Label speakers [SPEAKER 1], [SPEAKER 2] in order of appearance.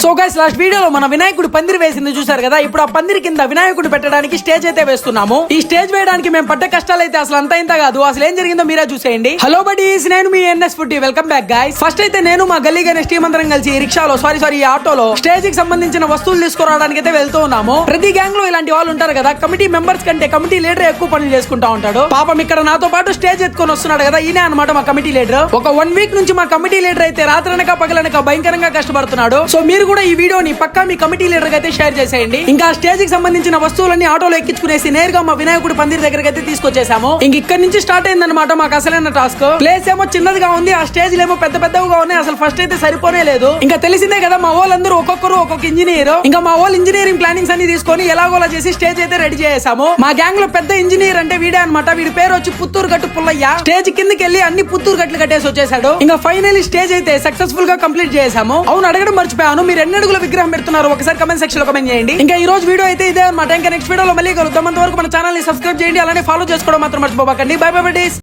[SPEAKER 1] So guys last వీడియోలో మన వినాయకుడు పందిరి వేసింది చూసారు కదా? ఇప్పుడు ఆ పందిరి కింద వినాయకుడు పెట్టడానికి స్టేజ్ అయితే వేస్తున్నాము. ఈ స్టేజ్ వేయడానికి మేము పడ్డ కష్టాలు అయితే అసలు అంత ఇంత కాదు. అసలు ఏం జరిగిందో మీరే చూసేయండి. హలో బడీస్ నేను మీ NS food welcome back guys first అయితే నేను మా గల్లీ గణేష్ టీం అందరం కలిసి రిక్షాలో సారీ సారీ ఆటోలో స్టేజ్కి సంబంధించిన వస్తువులు తీసుకురావడానికి అయితే వెళ్తూ ఉన్నాము. ప్రతి గ్యాంగ్లో ఇలాంటి వాళ్ళు ఉంటారు కదా? కమిటీ మెంబర్స్ కంటే కమిటీ లీడర్ ఎక్కువ పనులు చేసుకుంటా ఉంటాడు. పాపం ఇక్కడ నాతో పాటు స్టేజ్ ఎత్తుకొని వస్తున్నాడు కదా? ఈయన అనమాట మా కమిటీ లీడర్ ఒక వన్ వీక్ నుంచి మా కమిటీ లీడర్ అయితే రాత్రనక పగలనక భయంకరంగా కష్టపడుతున్నాడు. సో మీరు కూడా ఈ వీడియోని పక్కా మీ కమిటీ లీడర్ అయితే షేర్ చేసేయండి. ఇంకా స్టేజ్కి సంబంధించిన వస్తువులన్నీ ఆటోలో ఎక్కించుకునేసి నేరుగా మా వినాయకుడి పందిరి దగ్గరికి అయితే తీసుకొచ్చేసాము. ఇంక ఇక్కడ నుంచి స్టార్ట్ అయిందన్నమాట మాకు అసలైన టాస్క్. ప్లేస్ ఏమో చిన్నదిగా ఉంది ఆ స్టేజ్ ఏమో పెద్ద పెద్దగా ఉన్నాయి అసలు ఫస్ట్ అయితే సరిపోనే లేదు. ఇంకా తెలిసిందే కదా మా వాళ్ళందరూ ఒక్కొక్కరు ఒక్కొక్క ఇంజనీర్. ఇంకా మా వాళ్ళు ఇంజనీరింగ్ ప్లానింగ్స్ అన్ని తీసుకొని ఎలాగోలా చేసి స్టేజ్ అయితే రెడీ చేసాము మా గ్యాంగ్లో పెద్ద ఇంజనీర్ అంటే వీడే అనమాట వీడి పేరు వచ్చి పుత్తూరు గట్టు పుల్లయ్య. స్టేజ్ కిందకి వెళ్ళి అన్ని పుత్తూరు గట్లు కట్టేసి వచ్చేసాడు. ఇంకా ఫైనల్ స్టేజ్ అయితే సక్సెస్ఫుల్గా కంప్లీట్ చేసాము. అవును అడగడం మర్చిపోయాను. మీరు ఎన్ని అడుగుల విగ్రహం పెడుతున్నారు. ఒకసారి కమెంట్ సెక్షన్లో కమెంట్ చేయండి. ఇంకా ఈ రోజు వీడియో అయితే ఇదే అనమాట ఇంకా నెక్స్ట్ వీడియోలో మళ్ళీ కలుద్దాం. అంతవరకు మన ఛానల్ని సబ్స్క్రైబ్ చేయండి. అలానే ఫాలో చేసుకోవడం మాత్రం మర్చిపోబాకండి. By by days